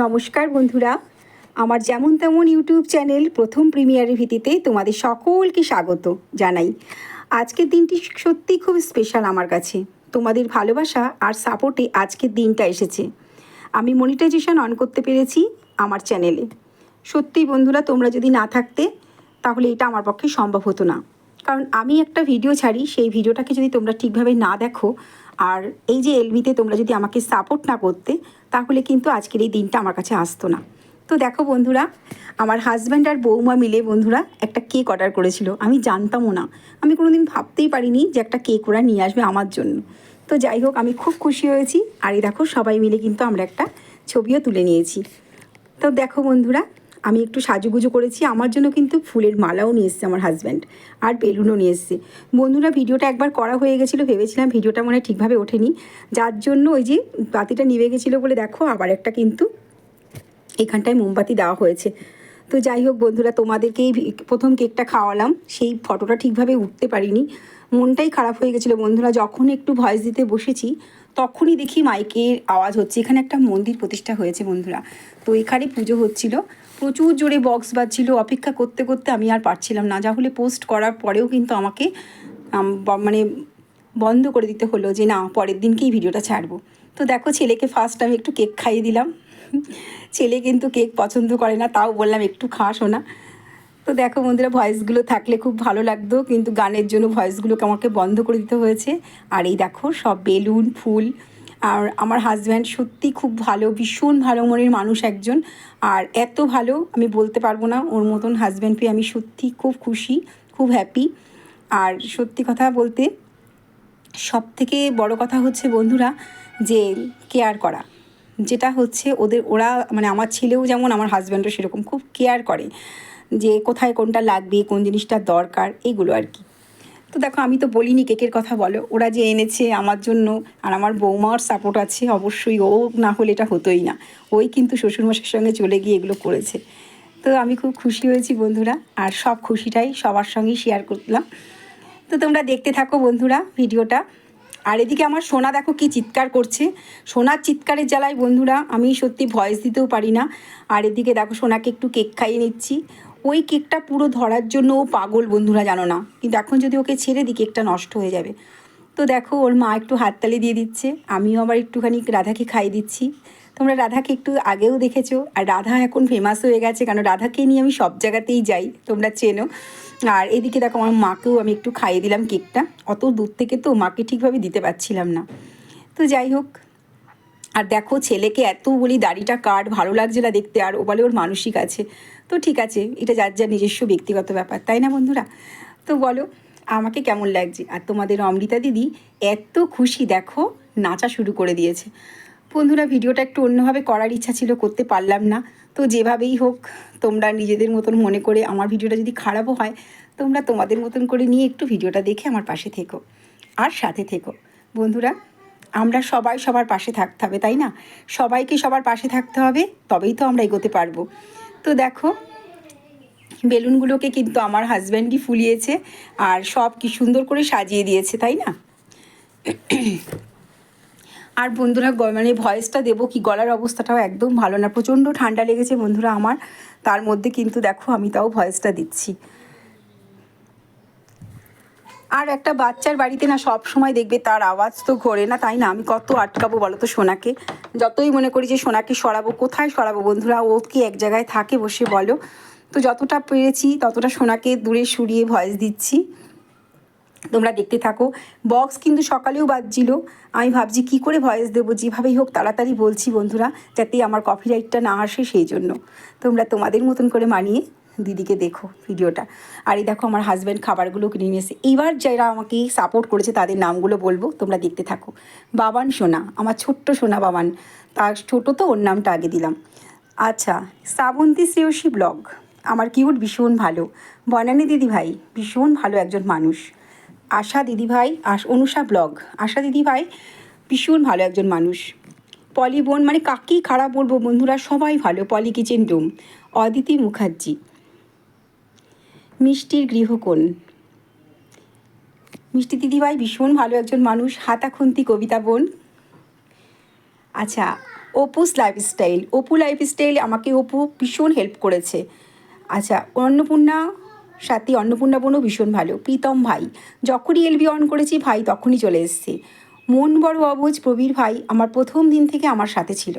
নমস্কার বন্ধুরা। আমার যেমন তেমন ইউটিউব চ্যানেল প্রথম প্রিমিয়ারের ভিত্তিতে তোমাদের সকলকে স্বাগত জানাই। আজকের দিনটি সত্যি খুব স্পেশাল আমার কাছে। তোমাদের ভালোবাসা আর সাপোর্টে আজকের দিনটা এসেছে। আমি মনিটাইজেশন অন করতে পেরেছি আমার চ্যানেলে সত্যি বন্ধুরা, তোমরা যদি না থাকতে, তাহলে এটা আমার পক্ষে সম্ভব হতো না। কারণ আমি একটা ভিডিও ছাড়ি, সেই ভিডিওটাকে যদি তোমরা ঠিকভাবে না দেখো আর এই যে এলবিতে তোমরা যদি আমাকে সাপোর্ট না করতে, তাহলে কিন্তু আজকের এই দিনটা আমার কাছে আসতো না। তো দেখো বন্ধুরা, আমার হাজব্যান্ড আর বৌমা মিলে বন্ধুরা একটা কেক অর্ডার করেছিল। আমি জানতামও না। আমি কোনো দিন ভাবতেই পারিনি যে একটা কেক ওরা নিয়ে আসবে আমার জন্য। তো যাই হোক, আমি খুব খুশি হয়েছি। আর এই দেখো, সবাই মিলে কিন্তু আমরা একটা ছবিও তুলে নিয়েছি। তো দেখো বন্ধুরা আমি একটু সাজুগুজু করেছি। আমার জন্য কিন্তু ফুলের মালাও নিয়ে এসছে আমার হাজব্যান্ড আর বেলুনও নিয়ে এসছে। বন্ধুরা, ভিডিওটা একবার করা হয়ে গেছিল, ভেবেছিলাম ভিডিওটা মনে ঠিকভাবে ওঠেনি। যার জন্য ওই যে বাতিটা নিভে গেছিল বলে দেখো, আবার একটা কিন্তু এখানটায় মোমবাতি দেওয়া হয়েছে। তো যাই হোক বন্ধুরা, তোমাদেরকেই প্রথম কেকটা খাওয়ালাম। সেই ফটোটা ঠিকভাবে উঠতে পারিনি। মনটাই খারাপ হয়ে গেছিল বন্ধুরা, যখন একটু ভয়েস দিতে বসেছি তখনই দেখি মাইকের আওয়াজ হচ্ছে। এখানে একটা মন্দির প্রতিষ্ঠা হয়েছে বন্ধুরা। তো এখানে পুজো হচ্ছিল। প্রচুর জোরে বক্স বাজছিল। অপেক্ষা করতে করতে আমি আর পারছিলাম না। যা হলে পোস্ট করার পরেও কিন্তু আমাকে মানে বন্ধ করে দিতে হলো যে না, পরের দিনকেই ভিডিওটা ছাড়বো। তো দেখো ছেলেকে ফার্স্ট আমি একটু কেক খাইয়ে দিলাম। ছেলে কিন্তু কেক পছন্দ করে না, তাও বললাম একটু খাস না। তো দেখো বন্ধুরা ভয়েসগুলো থাকলে খুব ভালো লাগতো, কিন্তু গানের জন্য ভয়েসগুলোকে আমাকে বন্ধ করে দিতে হয়েছে। আর এই দেখো, সব বেলুন, ফুল, আর আমার হাজব্যান্ড সত্যি খুব ভালো, ভীষণ ভালো মনের মানুষ একজন। আর এত ভালো, আমি বলতে পারব না, ওর মতন হাজব্যান্ড পেয়ে আমি সত্যি খুব খুশি, খুব হ্যাপি আর সত্যি কথা বলতে সব থেকে বড় কথা হচ্ছে বন্ধুরা, যে কেয়ার করা। যেটা হচ্ছে ওদের, ওরা মানে আমার ছেলেও যেমন, আমার হাজব্যান্ডও সেরকম খুব কেয়ার করে। যে কোথায় কোনটা লাগবে, কোন জিনিসটা দরকার, এগুলো আর কি। তো দেখো, আমি তো বলিনি কেকের কথা বলো। ওরা যে এনেছে আমার জন্য, আর আমার বৌমার সাপোর্ট আছে অবশ্যই, ও না হলে এটা হতোই না। ওই কিন্তু শ্বশুরমশাইয়ের সঙ্গে চলে গিয়ে এগুলো করেছে। তো আমি খুব খুশি হয়েছি বন্ধুরা, আর সব খুশিটাই সবার সঙ্গেই শেয়ার করলাম। তো তোমরা দেখতে থাকো বন্ধুরা ভিডিওটা। আর এদিকে আমার সোনা দেখো কি চিৎকার করছে। সোনার চিৎকারের জ্বালায় বন্ধুরা, আমি সত্যি ভয়েস দিতেও পারি না। আর এদিকে দেখো, সোনাকে একটু কেক খাইয়ে নিচ্ছি। ওই কেকটা পুরো ধরার জন্য ও পাগল বন্ধুরা জানো না। কিন্তু এখন যদি ওকে ছেড়ে দিই, কেকটা নষ্ট হয়ে যাবে। তো দেখো, ওর মা একটু হাততালি দিয়ে দিচ্ছে, আমিও আবার একটুখানি রাধাকে খাইয়ে দিচ্ছি। তোমরা রাধাকে একটু আগেও দেখেছ, আর রাধা এখন ফেমাস হয়ে গেছে, কারণ রাধাকে নিয়ে আমি সব জায়গাতেই যাই, তোমরা চেনো। আর এদিকে দেখো, আমার মাকেও আমি একটু খাইয়ে দিলাম কেকটা। অত দূর থেকে তো মাকে ঠিকভাবে দিতে পারছিলাম না। তো যাই হোক আর দেখো ছেলেকে এত বলি দাড়িটা কাট ভালো লাগছে না দেখতে, আর ও বলে ওর মানসিক আছে। তো ঠিক আছে, এটা যার যার নিজস্ব ব্যক্তিগত ব্যাপার, তাই না বন্ধুরা? তো বলো, আমাকে কেমন লাগছে? আর তোমাদের অমৃতা দিদি এত খুশি, দেখো, নাচা শুরু করে দিয়েছে। বন্ধুরা, ভিডিওটা একটু অন্যভাবে করার ইচ্ছা ছিল, করতে পারলাম না। তো যেভাবেই হোক, তোমরা নিজেদের মতন মনে করে আমার ভিডিওটা যদি খারাপও হয়, তোমরা তোমাদের মতন করে নিয়ে একটু ভিডিওটা দেখে আমার পাশে থেকো। আর সাথে থেকো। বন্ধুরা আমরা সবাই সবার পাশে থাকতে হবে, তাই না? সবাইকে সবার পাশে থাকতে হবে, তবেই তো আমরা এগোতে পারব। তো দেখো, বেলুনগুলোকে কিন্তু আমার হাজব্যান্ডই ফুলিয়েছে আর সব কি সুন্দর করে সাজিয়ে দিয়েছে, তাই না? আর বন্ধুরা মানে ভয়েসটা দেবো কি, গলার অবস্থাটাও একদম ভালো না, প্রচণ্ড ঠান্ডা লেগেছে বন্ধুরা আমার, তার মধ্যে কিন্তু দেখো আমি তাও ভয়েসটা দিচ্ছি। আর একটা বাচ্চার বাড়িতে না সব সময় দেখবে তার আওয়াজ তো ঘোরে না, তাই না? আমি কত আটকাবো বলো তো সোনাকে? যতই মনে করি যে সোনাকে সরাবো, কোথায় সরাবো বন্ধুরা? ও কি এক জায়গায় থাকে বসে বলো। তো যতটা পেরেছি, ততটা সোনাকে দূরে সরিয়ে ভয়েস দিচ্ছি। তোমরা দেখতে থাকো। বক্স কিন্তু সকালেও বাজছিল। আমি ভাবছি কি করে ভয়েস দেবো? যেভাবেই হোক তাড়াতাড়ি বলছি বন্ধুরা, যাতে আমার কপিরাইটটা না আসে সেই জন্য। তোমরা তোমাদের মতন করে মানিয়ে দিদিকে দেখো ভিডিওটা। আর এই দেখো আমার হাজব্যান্ড খাবারগুলো কিনে নিয়ে এসে এইবার যারা আমাকে সাপোর্ট করেছে, তাদের নামগুলো বলব, তোমরা দেখতে থাকো। বাবান সোনা, আমার ছোট্ট সোনা বাবান, তার ছোটো তো ওর নামটা আগে দিলাম। আচ্ছা শ্রাবন্তী শ্রেয়সী ব্লগ। আমার কিউট ভীষণ ভালো। বনানী দিদি ভাই, ভীষণ ভালো একজন মানুষ। আশা দিদিভাই আশ অনুষা ব্লগ। আশা দিদিভাই ভীষণ ভালো একজন মানুষ। পলি বোন মানে কাকেই খারাপ বলব বন্ধুরা, সবাই ভালো। Poli kitchen room. Aditi Mukherjee. মিষ্টির গৃহকোণ। মিষ্টি দিদিভাই ভীষণ ভালো একজন মানুষ, হাতাখন্তি কবিতা বোন। আচ্ছা অপুস লাইফস্টাইল অপু লাইফস্টাইল আমাকে অপু ভীষণ হেল্প করেছে। আচ্ছা অন্নপূর্ণা সাথী, অন্নপূর্ণা বোনও ভীষণ ভালো। প্রীতম ভাই, যখনই এলবি অন করেছি ভাই, তখনই চলে এসছে। মন বড় অবুজ প্রবীর ভাই আমার প্রথম দিন থেকে আমার সাথে ছিল।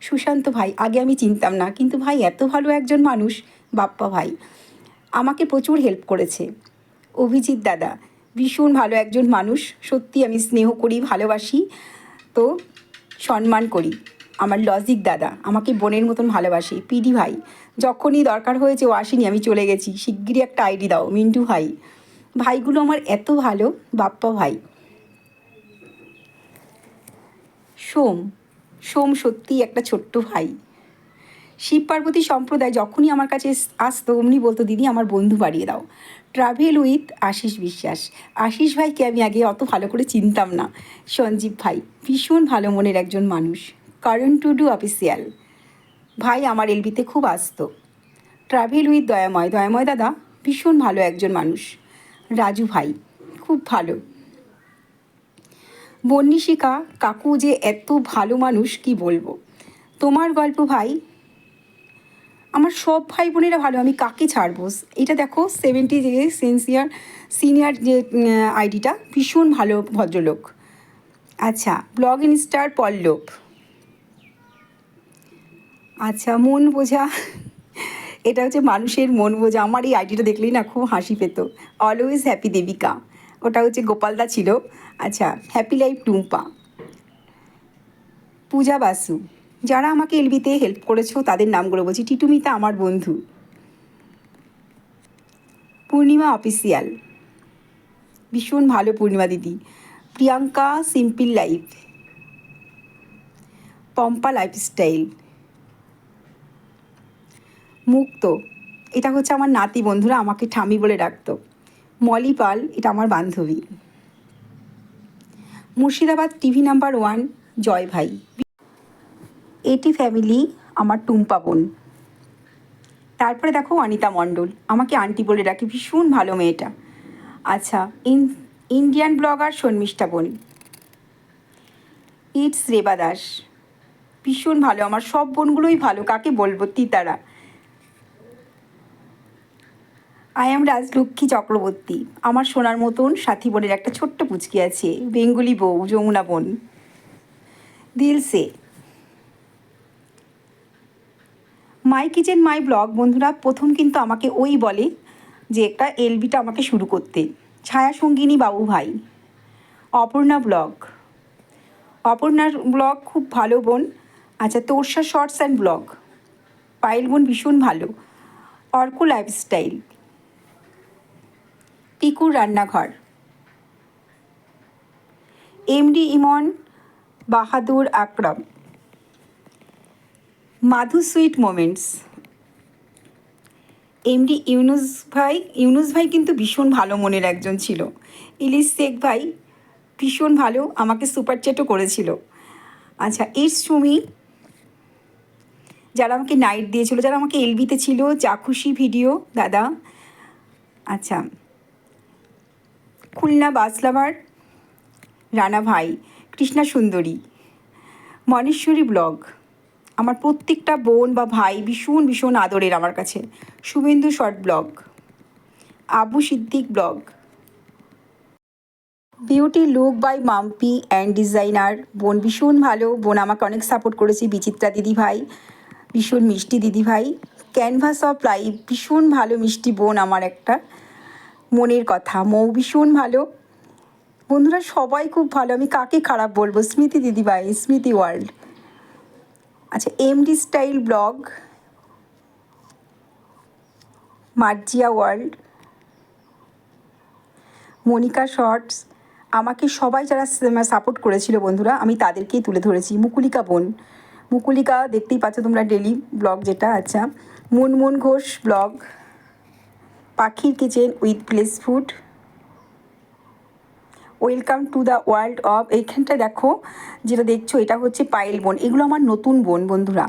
সুশান্ত ভাই, আগে আমি চিনতাম না, কিন্তু ভাই এত ভালো একজন মানুষ, বাপ্পা ভাই। আমাকে প্রচুর হেল্প করেছে। অভিজিৎ দাদা, ভীষণ ভালো একজন মানুষ, সত্যি আমি স্নেহ করি, ভালোবাসি। তো সম্মান করি। আমার লজিক দাদা, আমাকে বোনের মতন ভালোবাসে। পিডি ভাই, যখনই দরকার হয়েছে ও আসেনি, আমি চলে গেছি। শিগগিরই একটা আইডি দাও, মিন্টু ভাই। ভাইগুলো আমার এত ভালো, বাপ্পা ভাই। সোম সোম সত্যিই একটা ছোট্ট ভাই। শিব পার্বতী সম্প্রদায় যখনই আমার কাছে আসতো, অমনি বলতো, দিদি, আমার বন্ধু বাড়িয়ে দাও। ট্রাভেল উইথ আশিস বিশ্বাস। আশিস ভাইকে আমি আগে অত ভালো করে চিনতাম না। সঞ্জীব ভাই, ভীষণ ভালো মনের একজন মানুষ। কারণ টু ডু অফিসিয়াল। ভাই আমার এলবিতে খুব আসতো। ট্রাভেল উইথ দয়াময়। দয়াময় দাদা, ভীষণ ভালো একজন মানুষ। রাজু ভাই, খুব ভালো। বন্নিশিকা, কাকু যে এত ভালো মানুষ, কি বলব? তোমার গল্প ভাই আমার সব ভাই বোনেরা ভালো, আমি কাকে ছাড়বো? এটা দেখো সেভেন্টি যে সিনসিয়ার সিনিয়র যে আইডিটা ভীষণ ভালো ভদ্রলোক। আচ্ছা ব্লগ ইনস্টার পল্লব। আচ্ছা মন বোঝা, এটা হচ্ছে মানুষের মন বোঝা। আমার এই আইডিটা দেখলেই না খুব হাসি পেত। অলওয়েজ হ্যাপি দেবিকা ওটা হচ্ছে গোপালদা ছিল। আচ্ছা হ্যাপি লাইফ টুম্পা। পূজা বাসু। যারা আমাকে এলবিতে হেল্প করেছ, তাদের নামগুলো বলছি। টিটুমিতা আমার বন্ধু। পূর্ণিমা অফিসিয়াল ভীষণ ভালো পূর্ণিমা দিদি। Priyanka simple life Pampa lifestyle Mukta. এটা হচ্ছে আমার নাতি বন্ধুরা, আমাকে ঠামি বলে ডাকতো। মলি পাল, এটা আমার বান্ধবী। Murshidabad TV number one Joy ভাই। এটি ফ্যামিলি আমার টুম্পা বোন। তারপরে দেখো অনিতা মণ্ডল, আমাকে আন্টি বলে ডাকে, ভীষণ ভালো মেয়েটা। আচ্ছা ইন ইন্ডিয়ান ব্লগার শর্মিষ্ঠা বোন। ইটস রেবা দাস। ভীষণ ভালো, আমার সব বোনগুলোই ভালো, কাকে বলব তিতারা। আই এম রাজলক্ষ্মী চক্রবর্তী, আমার সোনার মতন সাথী বোনের একটা ছোট্ট পুচকি আছে, বেঙ্গলি বউ, যমুনা বোন। দিলসে মাই কিচেন মাই ব্লগ বন্ধুরা, প্রথম কিন্তু আমাকে ওই বলে যে একটা এলবিটা আমাকে শুরু করতে। ছায়া সঙ্গিনী বাবু ভাই, অপর্ণা ব্লগ। অপর্ণার ব্লগ খুব ভালো বোন। আচ্ছা Torsa shorts and blog. Payel বোন ভীষণ ভালো। অর্ক লাইফস্টাইল। পিকুর রান্নাঘর। MD Imon, Bahadur Akram. Madhu sweet moments. MD Yunus ভাই ইউনুস ভাই কিন্তু ভীষণ ভালো মনের একজন ছিল। ইলিশ শেখ ভাই ভীষণ ভালো, আমাকে সুপার চ্যাটও করেছিল। আচ্ছা ইটস সুমি যারা আমাকে নাইট দিয়েছিল, যারা আমাকে এলবিতে ছিল খুশি ভিডিও, দাদা। আচ্ছা খুলনা বাসলাভার রানা ভাই, কৃষ্ণা সুন্দরী, মনেশ্বরী ব্লগ। আমার প্রত্যেকটা বোন বা ভাই ভীষণ ভীষণ আদরের আমার কাছে। Subhendu short blog. Abu Siddique blog. Beauty look by Mampi and designer বোন ভীষণ ভালো। বোন আমাকে অনেক সাপোর্ট করেছে। বিচিত্রা দিদি ভাই, ভীষণ মিষ্টি দিদি ভাই। ক্যানভাস অফ লাইফ ভীষণ ভালো মিষ্টি বোন আমার একটা মনের কথা। মৌ ভীষণ ভালো। বন্ধুরা সবাই খুব ভালো। আমি কাকে খারাপ বলব? স্মৃতি দিদিভাই স্মৃতি ওয়ার্ল্ড আচ্ছা MD style blog Marjia world, Monika shorts, আমাকে সবাই যারা সাপোর্ট করেছিল বন্ধুরা, আমি তাদেরকেই তুলে ধরেছি। মুকুলিকা বোন, মুকুলিকা দেখতেই পাচ্ছ তোমরা ডেলি ব্লগ যেটা আচ্ছা। মুনমুন ঘোষ ব্লগ পাখির kitchen with place food welcome to the world of এইখানটা দেখো, যেটা দেখছ, এটা হচ্ছে পায়েল বোন। এগুলো আমার নতুন বোন, বন্ধুরা।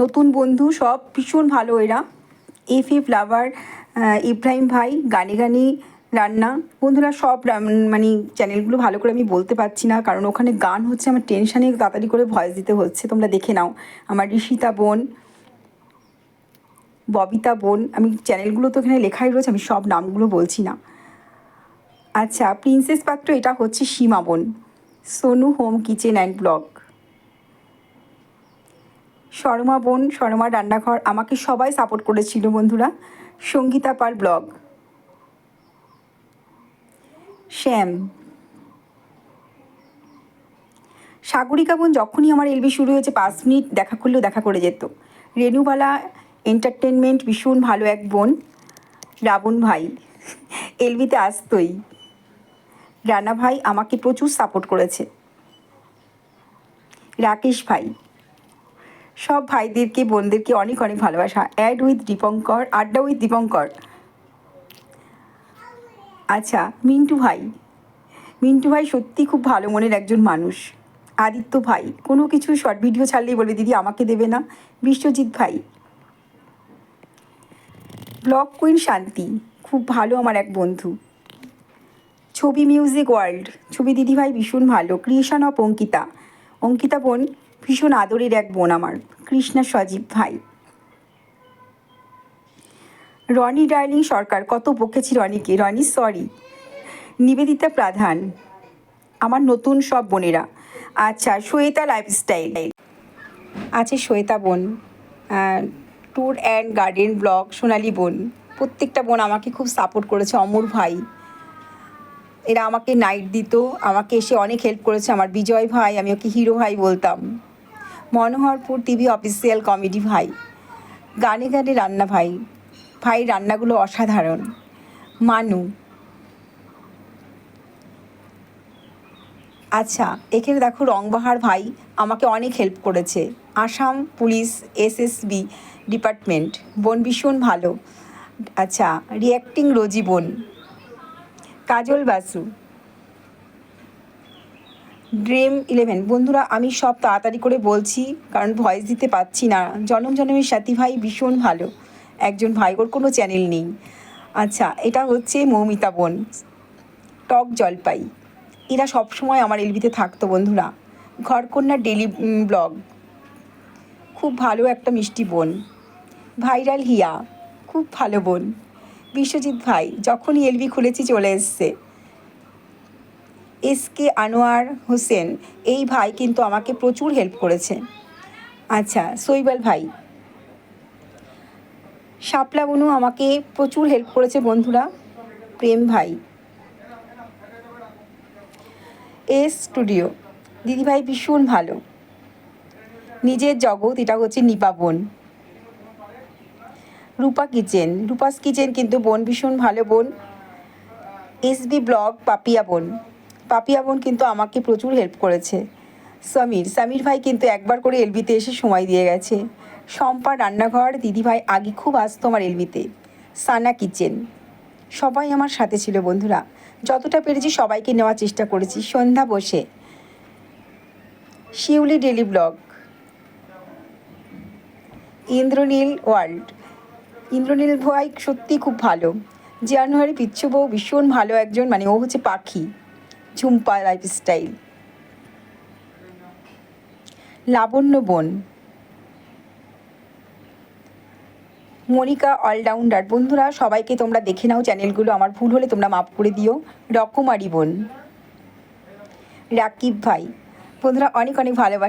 নতুন বন্ধু, সব ভীষণ ভালো এরা। এফ এফ লাভার ইব্রাহিম ভাই, গানে গানে রান্না। বন্ধুরা, সব মানে চ্যানেলগুলো ভালো করে আমি বলতে পারছি না, কারণ ওখানে গান হচ্ছে, আমার টেনশানে তাড়াতাড়ি করে ভয়েস দিতে হচ্ছে। তোমরা দেখে নাও। আমার ঋষিতা বোন, ববিতা বোন, আমি চ্যানেলগুলো তো এখানে লেখাই রয়েছে, আমি সব নামগুলো বলছি না। আচ্ছা প্রিন্সেস পাত্র, এটা হচ্ছে সীমা বোন। Sonu, home kitchen and blog. Sharma বোন, শর্মা রান্নাঘর, আমাকে সবাই সাপোর্ট করেছিল বন্ধুরা। সঙ্গীতা পাল ব্লগ। শ্যাম। সাগরিকা বোন, যখনই আমার এলবি শুরু হয়েছে, পাঁচ মিনিট দেখা করলেও দেখা করে যেত। রেনুবালা এন্টারটেনমেন্ট ভীষণ ভালো এক বোন। রাবণ ভাই। এলবিতে আসতোই। রানা ভাই আমাকে প্রচুর সাপোর্ট করেছে। রাকেশ ভাই, সব ভাইদেরকে, বোনদেরকে অনেক অনেক ভালোবাসা। অ্যাড উইথ দীপঙ্কর আড্ডা উইথ দীপঙ্কর আচ্ছা মিন্টু ভাই মিন্টু ভাই সত্যি খুব ভালো মনের একজন মানুষ। আদিত্য ভাই, কোনো কিছু শর্ট ভিডিও ছাড়লেই বলে, দিদি আমাকে দেবে না। বিশ্বজিৎ ভাই ব্লগ কুইন শান্তি খুব ভালো আমার এক বন্ধু। ছবি মিউজিক ওয়ার্ল্ড। ছবি দিদিভাই ভীষণ ভালো। Creation of Ankita. অঙ্কিতা বোন ভীষণ আদরের এক বোন আমার। কৃষ্ণা সজীব ভাই। রনি ডার্লিং সরকার, কত বকেছি রনিকে? রনি সরি নিবেদিতা প্রধান। আমার নতুন সব বোনেরা। আচ্ছা শ্বেতা লাইফস্টাইল আছে শ্বেতা বোন tour and garden blog Sonali বোন। প্রত্যেকটা বোন আমাকে খুব সাপোর্ট করেছে। অমর ভাই। এরা আমাকে নাইট দিত, আমাকে এসে অনেক হেল্প করেছে। আমার বিজয় ভাই, আমি ওকে হিরো ভাই বলতাম। মনোহরপুর টিভি অফিসিয়াল কমেডি ভাই। গানে গানে রান্না ভাই। ভাই, রান্নাগুলো অসাধারণ। মানু। আচ্ছা এখানে দেখো রংবাহার ভাই আমাকে অনেক হেল্প করেছে। আসাম পুলিশ এসএসবি ডিপার্টমেন্ট বোন ভীষণ ভালো। আচ্ছা রিয়াক্টিং রোজি বোন। কাজল বাসু। ড্রিম ইলেভেন বন্ধুরা, আমি সব তাড়াতাড়ি করে বলছি, কারণ ভয়েস দিতে পাচ্ছি না। জনম জনমের সাথী ভাই ভীষণ ভালো। একজন ভাই, ওর কোনো চ্যানেল নেই। আচ্ছা এটা হচ্ছে মৌমিতা বোন। টক জলপাই। এরা সবসময় আমার এলবিতে থাকতো, বন্ধুরা। ঘরকন্যা ডেলি ব্লগ খুব ভালো একটা মিষ্টি বোন। ভাইরাল হিয়া। খুব ভালো বোন। বিশ্বজিৎ ভাই, যখনই এলবি খুলেছি চলে এসছে। এস কে আনোয়ার হোসেন, এই ভাই কিন্তু আমাকে প্রচুর হেল্প করেছে। আচ্ছা সৈবাল ভাই। শাপলা বনু আমাকে প্রচুর হেল্প করেছে বন্ধুরা, প্রেম ভাই। এস স্টুডিও, দিদিভাই ভীষণ ভালো। নিজের জগৎ, এটা হচ্ছে নিপা বোন। রূপা কিচেন। রূপাস কিচেন কিন্তু বোন ভীষণ ভালো বোন। এসবি ব্লগ, পাপিয়া বোন। পাপিয়া বোন কিন্তু আমাকে প্রচুর হেল্প করেছে। সমীর সমীর ভাই কিন্তু একবার করে এলবিতে এসে সময় দিয়ে গেছে। শম্পা রান্নাঘর দিদিভাই আগে খুব আসতো আমার এলবিতে সানা কিচেন। সবাই আমার সাথে ছিল বন্ধুরা। যতটা পেরেছি সবাইকে নেওয়ার চেষ্টা করেছি। সন্ধ্যা বসে। Shiuli daily blog. Indranil world. Indranil ভাই সত্যি খুব ভালো। জানুয়ারি পিচ্ছু বউ ভীষণ ভালো একজন মানে ও হচ্ছে পাখি, ঝুম্পা লাইফস্টাইল লাবণ্য বোন। মনিকা অলরাউন্ডার বন্ধুরা, সবাইকে তোমরা দেখে নাও চ্যানেলগুলো আমার ভুল হলে তোমরা মাফ করে দিও। রকমারি বোন। রাকিব ভাই। বন্ধুরা, অনেক অনেক ভালোবাসা।